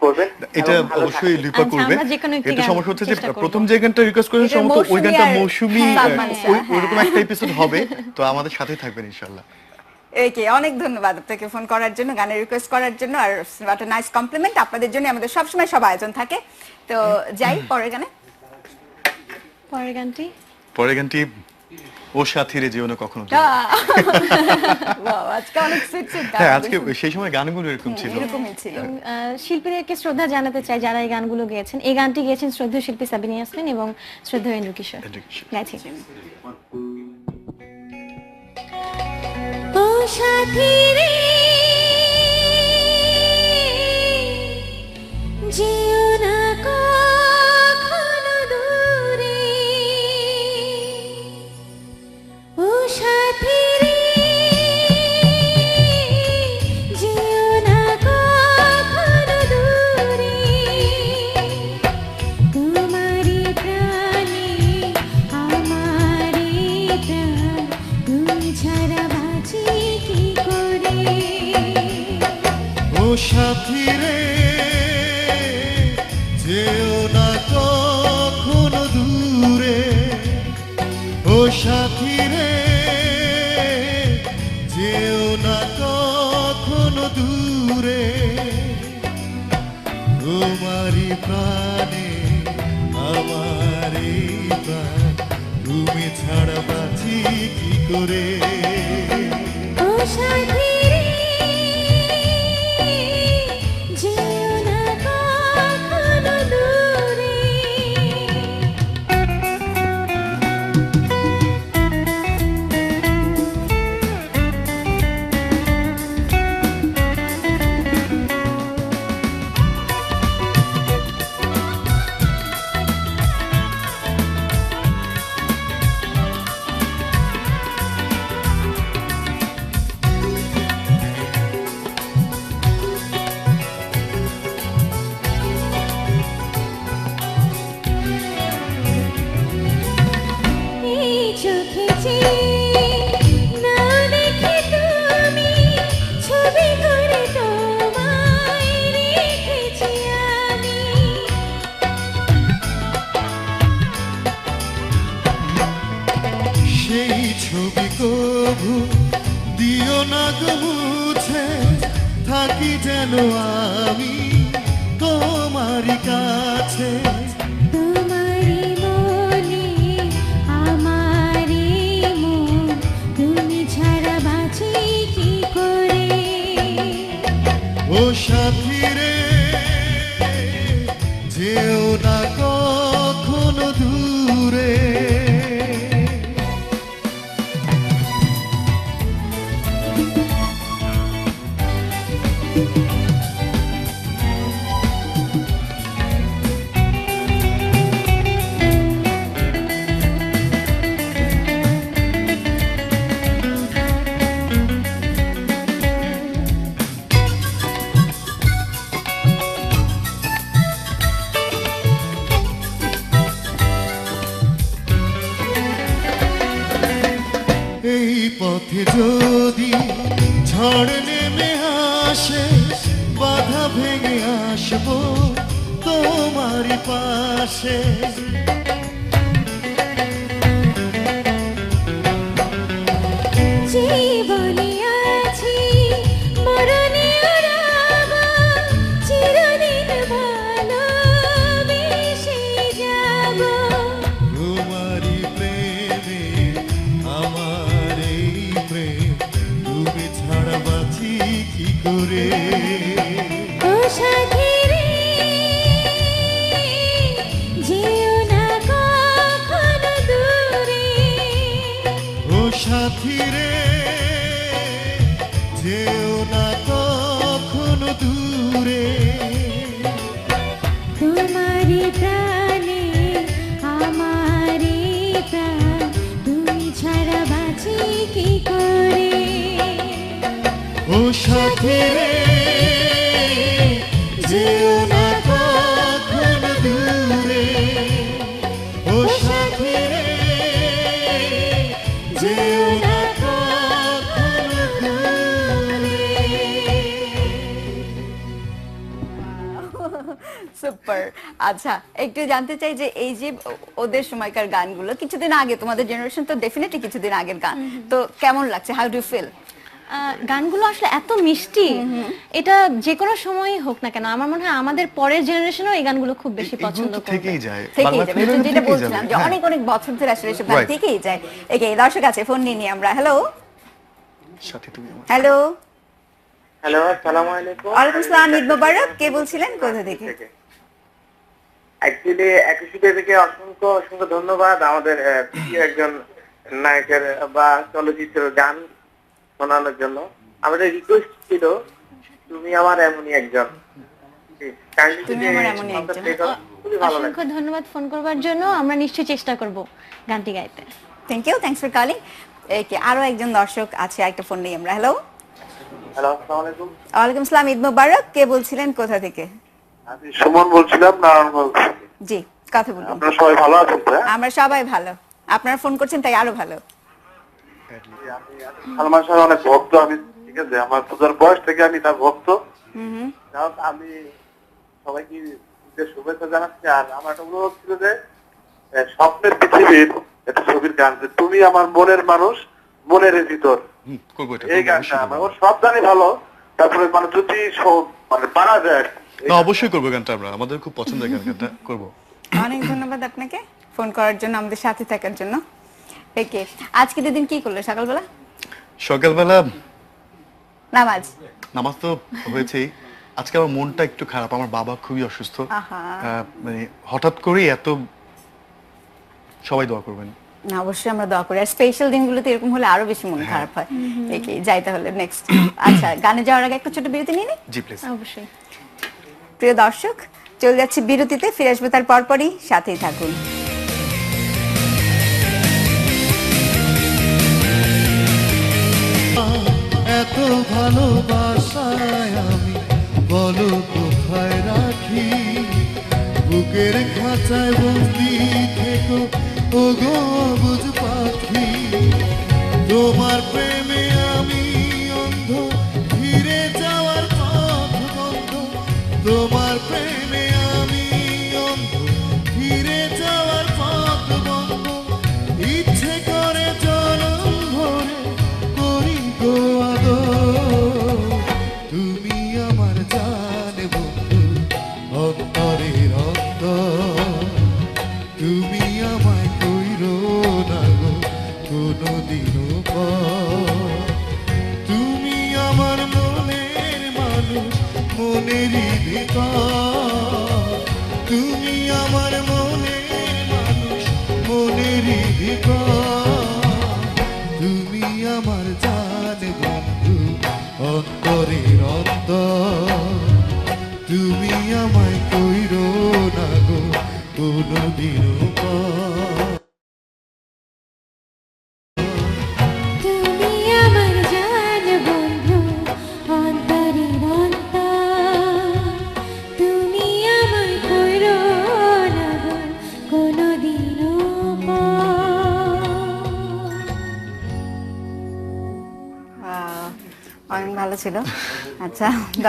করবেন এটা অবশ্যই লিপা আচ্ছা, করবে। আমরা যেকোনো একটি এটা সমস্যা হচ্ছে যে প্রথম যে গানটা রিকোয়েস্ট করেছেন সম্ভবত ওই গানটা মৌসুমি হ্যাঁ, আহ, সালমান শাহ, ওই- হ্যাঁ। ওইরকম একটা এপিসোড হবে তো আমাদের সাথেই থাকবেন একে অনেক ধন্যবাদ আপনাকে ফোন করার জন্য গানের রিকোয়েস্ট করার জন্য আর একটা নাইস কমপ্লিমেন্ট আপনাদের জন্য আমাদের সবসময় সব আয়োজন থাকে। তো যাই পরের গানে। পরের গানটি? পরের গানটি ও সাথীরে যেও না কখনো। আজকে অনেক সুইট সুইট হ্যাঁ আজকে সেই সময় গানগুলো এরকম ছিল। এরকমই ছিল। শিল্পীদেরকে শ্রদ্ধা জানাতে চাই যারা এই গানগুলো গেয়েছেন। এই গানটি গেয়েছেন শ্রদ্ধেয় শিল্পী সাবিনী ইয়াসমিন এবং শ্রদ্ধেয় এন্ড্রু কিশোর। গাইছি। ও না বাঁচি কি করে? সাথী যেও না কখনো দূরে। ও সাথী রে। যেও না কখনো দূরে। সুপার। আচ্ছা একটু জানতে চাই যে এই যে ওদের সময়কার গানগুলো কিছুদিন আগে তোমাদের জেনারেশন তো ডেফিনেটলি কিছুদিন আগের গান। তো কেমন লাগছে? হাউ ডু ফিল গানগুলো আসলে এত মিষ্টি। এটা যে কোনো সময়ই হোক না কেন আমার মনে হয় আমাদের পরের জেনারেশনও এই গানগুলো খুব বেশি পছন্দ তো করবে। থেকেই যায়। থেকেই যাবে যেটা বলছিলাম যে হ্যাঁ। অনেক অনেক বছর ধরে আসলে এসব গান থেকেই যায়। একে দর্শক আছে ফোন নিয়ে নিই আমরা। হ্যালো সাথে তুমি আমার। হ্যালো হ্যালো আসসালামু আলাইকুম। ওয়ালাইকুম আসসালাম ঈদ মোবারক। কে বলছিলেন? কোথা থেকে? অ্যাকচুয়ালি একুশে থেকে অসংখ্য অসংখ্য ধন্যবাদ আমাদের প্রিয় একজন নায়কের বা চলচ্চিত্রের গান শোনানোর জন্য। আমাদের রিকোয়েস্ট ছিল তুমি আমার এমনই একজন। তুমি আমার এমনই অসংখ্য ধন্যবাদ ফোন করবার জন্য। আমরা নিশ্চয়ই চেষ্টা করব গানটি গাইতে। Thank you thanks for calling একে আরও একজন দর্শক আছে একটা ফোন নিয়ে আমরা। হ্যালো হ্যালো আসসালামু আলাইকুম। ওয়ালাইকুম আসসালাম ঈদ মোবারক। কে বলছিলেন কোথা থেকে? আমি সুমন বলছিলাম নারায়ণগঞ্জ জি কথা বলুন। আপনারা সবাই ভালো আছেন হ্যাঁ? আমরা সবাই ভালো। আপনারা ফোন করছেন তাই আরও ভালো। সালমান শাহ অনেক ভক্ত আমি ঠিক আছে আমার পূজার বয়স থেকে আমি তার ভক্ত। আমি সবাইকে শুভেচ্ছা জানাচ্ছি আর আমার একটা অনুরোধ ছিল যে স্বপ্নের পৃথিবীর একটা ছবির গান যে তুমি আমার মনের মানুষ মনের ভিতর। এই গানটা আমার ওর সব গানই ভালো তারপরে মানে যদি সব- মানে পারা যায়। না অবশ্যই করব গানটা আমরা আমাদের খুব পছন্দের গান গানটা করব। অনেক ধন্যবাদ আপনাকে ফোন করার জন্য আমাদের সাথে থাকার জন্য। আজকে দুদিন কি করল সকালবেলা? সকালবেলা নামাজ। নামাজ তো হয়েছেই। আজকে আমার মনটা একটু খারাপ আমার বাবা খুবই অসুস্থ। মানে হঠাৎ করেই এত সবাই দোয়া করবেন। না অবশ্যই আমরা দোয়া করি। আর স্পেশাল দিনগুলোতে এরকম হলে আরও বেশি মন খারাপ হয়। একে যাই তাহলে নেক্সট আচ্ছা গানে যাওয়ার আগে একটা ছোট বিরতি নিয়ে নিই জি প্লিজ অবশ্যই। প্রিয় দর্শক চলে যাচ্ছি বিরতিতে ফিরে আসবে তার পরপরই। সাথেই থাকুন। ভালোবাসায় আমি বলো কোথায় রাখি? বুকের খাঁচায় বন্দি থেকো বুঝ পাখি। তোমার প্রেমে তুমি আমার জান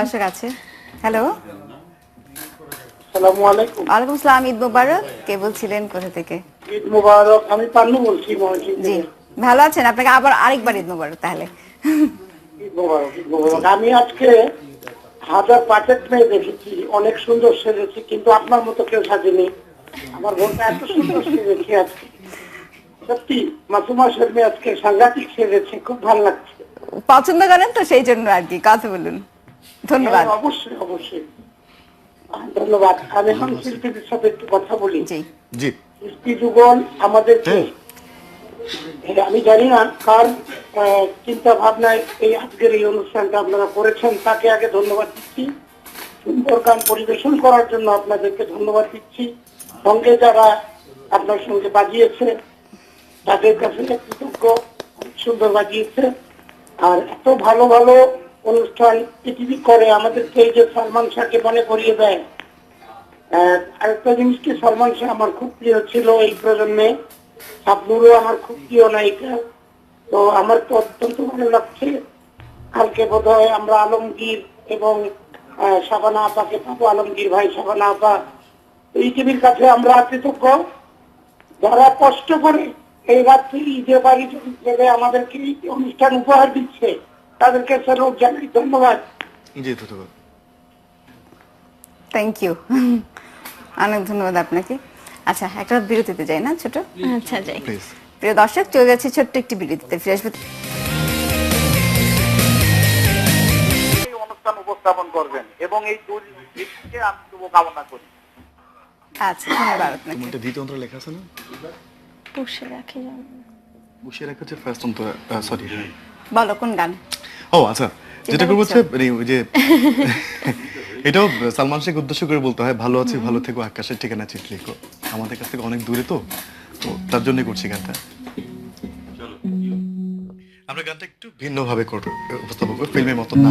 দর্শক আছে হ্যালো আসসালামু আলাইকুম। ওয়ালাইকুম আসসালাম ঈদ মোবারক। কে বলছিলেন? কোথা থেকে? ঈদ মুবারক আমি পান্নু বলছি জি ভালো আছেন? আপনাকে আবার আরেকবার ঈদ মোবারক তাহলে। ঈদ মুবারক ঈদ মুবারক। আমি আজকে হাজার পাঁচেক মেয়ে দেখেছি অনেক সুন্দর সেজেছি কিন্তু আপনার মতো কেউ সাজেনি। আমার বোনটা এত সুন্দর সেজেছি আজকে। সত্যি মাসুমা শর্মী আজকে সাংঘাতিক সেজেছে খুব ভালো লাগছে। পছন্দ করেন তো সেই জন্য আর কি কথা বলুন। ধন্যবাদ। হ্যাঁ, অবশ্যই অবশ্যই। ধন্যবাদ। আমি এখন শিল্পীদের সাথে একটু কথা বলি। জি। শিল্পী যুগল আমাদেরকে হ্যাঁ। হ্যাঁ, আমি জানি না কার চিন্তা ভাবনায় এই আজকের এই অনুষ্ঠানটা আপনারা করেছেন তাকে আগে ধন্যবাদ দিচ্ছি। সুন্দর গান পরিবেশন করার জন্য আপনাদেরকে ধন্যবাদ দিচ্ছি। সঙ্গে যারা আপনার সঙ্গে বাজিয়েছে তাদের কাছে কৃতজ্ঞ। সুন্দর বাজিয়েছে। আর এত ভালো ভালো অনুষ্ঠান পৃথিবী করে আমাদেরকে এই যে সালমান শাহকে মনে করিয়ে দেয়। আরেকটা জিনিস কি, সলমান শাহ আমার খুব প্রিয় ছিল এই প্রজন্মে। শাবনুরও আমার খুব প্রিয় নায়িকা। তো আমার তো অত্যন্ত ভালো লাগছে। কালকে বোধ হয় আমরা আলমগীর এবং শাবানা আপাকে পাবো, আলমগীর ভাই, শাবানা আপা। টিভির কাছে আমরা কৃতজ্ঞ। যারা কষ্ট করে এই রাত্রি ঈদে বাড়ি আমাদেরকে অনুষ্ঠান উপহার দিচ্ছে। তাদেরকে স্যালুট জানাই ধন্যবাদ। জি ধন্যবাদ। থ্যাংক ইউ অনেক ধন্যবাদ আপনাকে। আচ্ছা একটা বিরতিতে যাই না ছোট? আচ্ছা যাই। প্রিয় দর্শক চলে যাচ্ছে ছোট্ট একটি বিরতিতে। ফিরে আসব। অনুষ্ঠান উপস্থাপন করবেন এবং এই দুই ব্যক্তিকে আমি শুভকামনা করি। আচ্ছা ধন্যবাদ আপনাকে। তোমার দ্বিতীয় অন্তর লেখা আছে না? পুষে রাখি। বসিয়ে রাখা হচ্ছে ফার্স্ট অন্তর সরি বলো কোন গান? ও আচ্ছা। যেটা করব হচ্ছে। মানে ওই যে এটাও সালমান শেখ উদ্দেশ্য করে বলতে হয় ভালো আছি ভালো থেকো আকাশের ঠিকানা চিঠি লিখো। আমাদের কাছ থেকে অনেক দূরে তো তো তার জন্যই করছি গানটা। আমরা গানটা একটু ভিন্নভাবে করব উপস্থাপন করব ফিল্মের মতো না।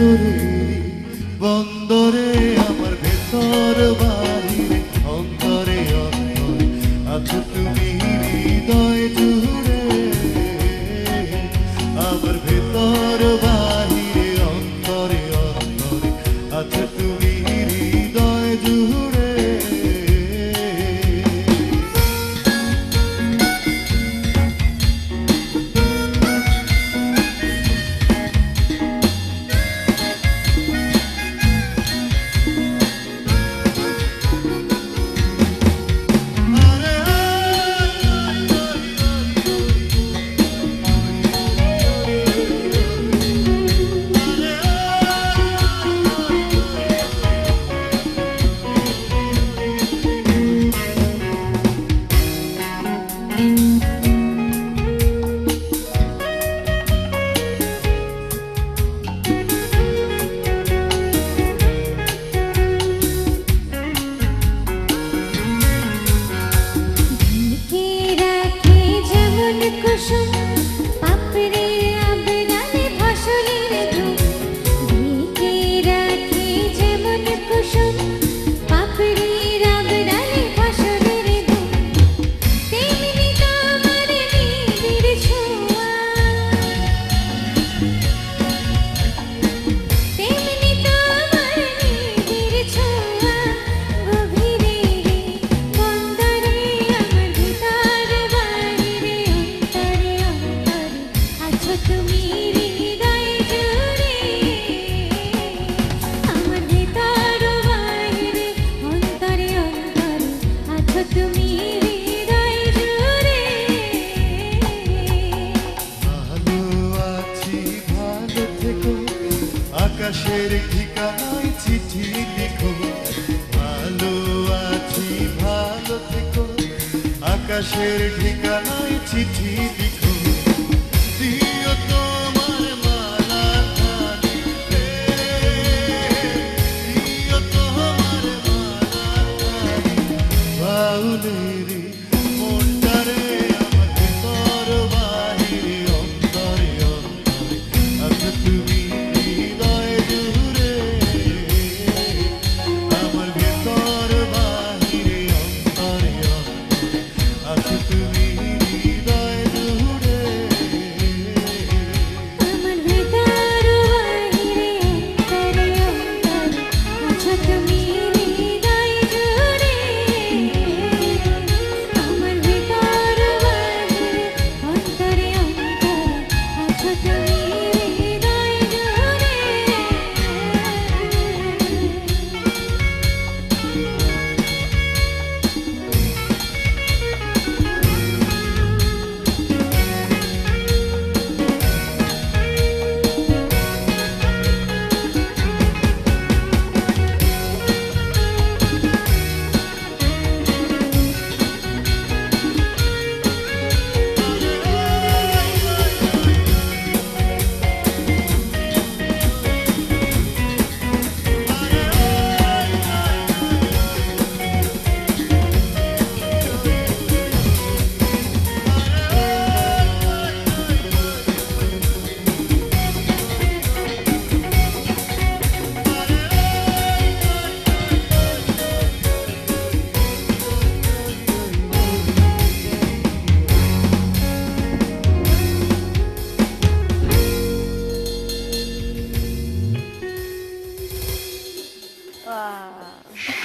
You.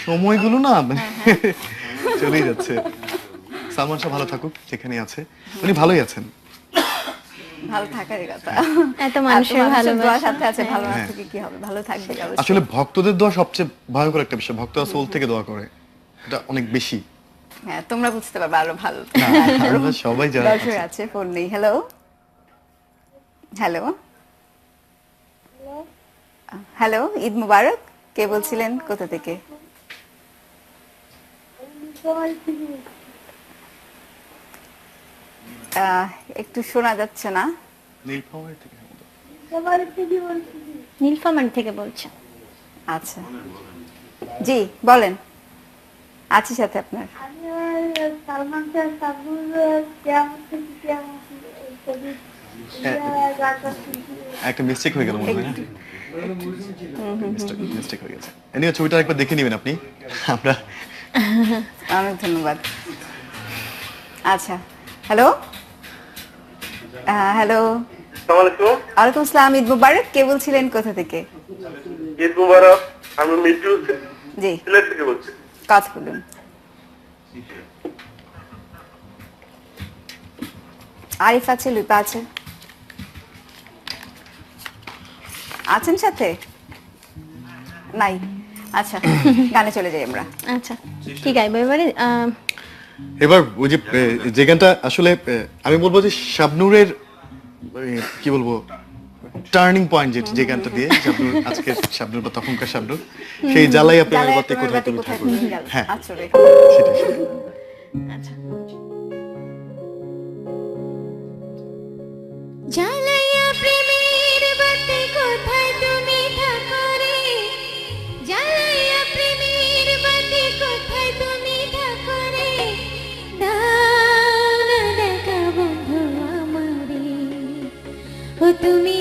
সময়গুলো না মানে চলেই যাচ্ছে। সালমান শাহ ভালো থাকুক যেখানে আছে। উনি ভালোই আছেন। ভালো থাকারই কথা। এত মানুষের ভালোবাসা। সাথে আছে ভালো না হ্যাঁ। থেকে কি হবে? ভালো থাকবে আসলে ভক্তদের দোয়া সবচেয়ে ভয়ঙ্কর একটা বিষয়। ভক্তরা সোল থেকে দোয়া করে। এটা অনেক বেশি। হ্যাঁ তোমরা বুঝতে পারবে আরও ভালো। আমরা সবাই যারা। আছে। ফোন নেই। Hello hello hello Eid Mubarak কে বলছিলেন? কোথা থেকে? একটু শোনা যাচ্ছে না। নীলফামারী থেকে নীলফামারী থেকে বলছে আচ্ছা। জি বলেন। আছি সাথে আপনার। সালমান একটা মিস্টেক হয়ে গেল মনে হয় না? মিস্টেক হয়ে গেছে। এনিও ছবিটা একবার দেখে নেবেন আপনি। আমরা অনেক ধন্যবাদ। আচ্ছা হ্যালো? হ্যালো? আসসালামাইকুম ওয়ালাইকুম আসসালাম ঈদ মুবারক। কে বলছিলেন কোথা থেকে? ঈদ মুবারক আমি মিটু জি। সিলেট থেকে বলছি। কথা বলুন। আরিফ আছে লুপা আছে? আছেন সাথে নাই আচ্ছা গানে চলে যাই আমরা আচ্ছা ঠিক আছে এবারে এবার ওই যে যে গানটা আসলে আমি বলব যে শাবনুরের কি বলব টার্নিং পয়েন্ট যেটা যে গানটা দিয়ে শাবনুর আজকে শাবনুর বা তখনকার শাবনুর সেই জ্বালাই আপনি জ্বালায় বাতি কোথায় তুমি তুমি গেল? হ্যাঁ আচ্ছা রে। সেটাই। আচ্ছা জ্বালাইয়া তুমি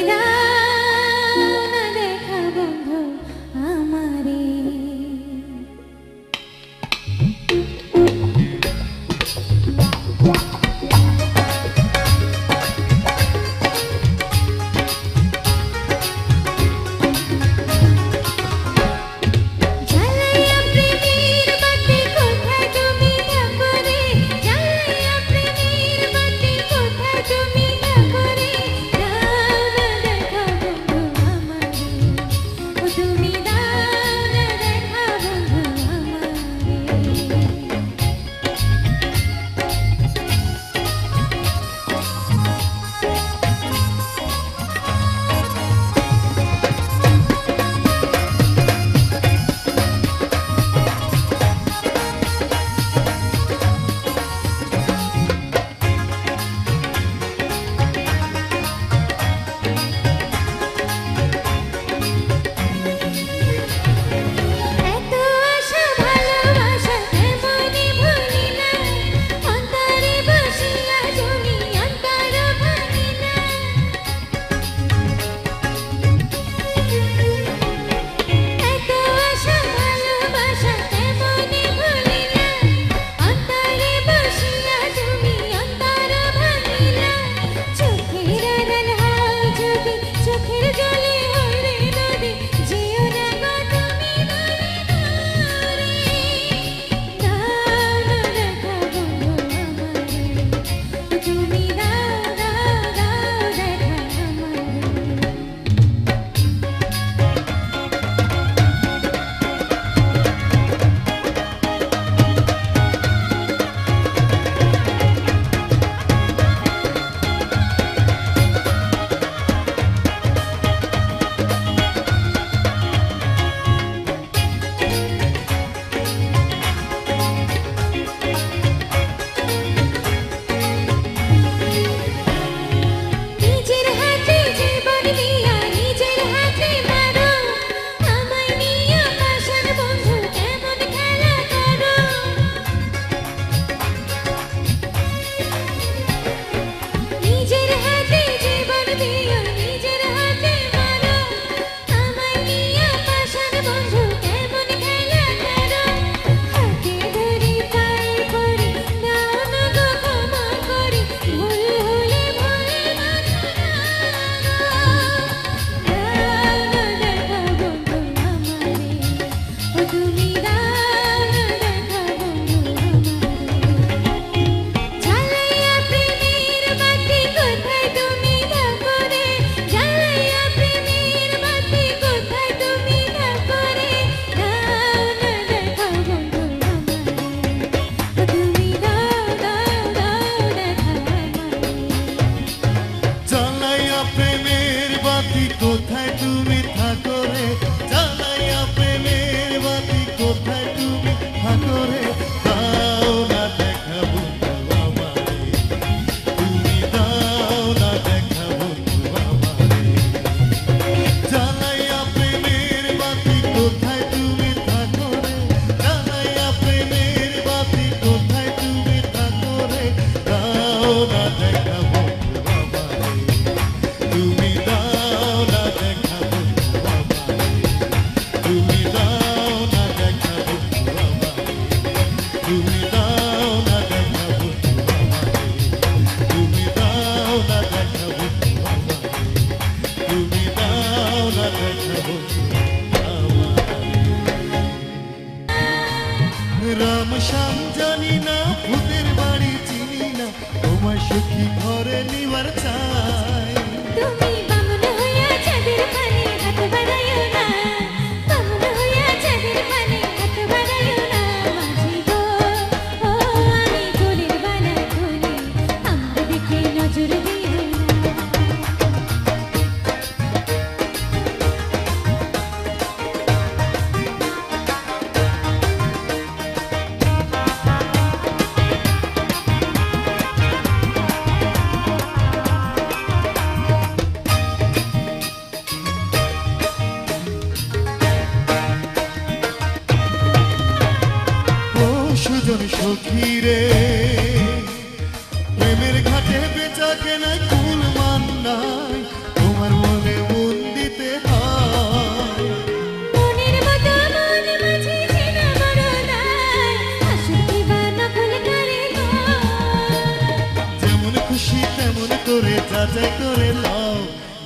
করে যাচাই করে নাও।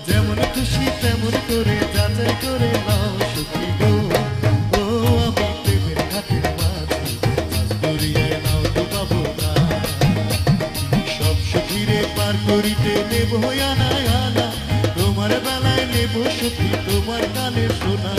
যেমন খুশি তেমন করে যাচাই করে নাও। গো করিতে নেব আনায় তোমার বেলায় নেব সখী, তোমার কানে শোনা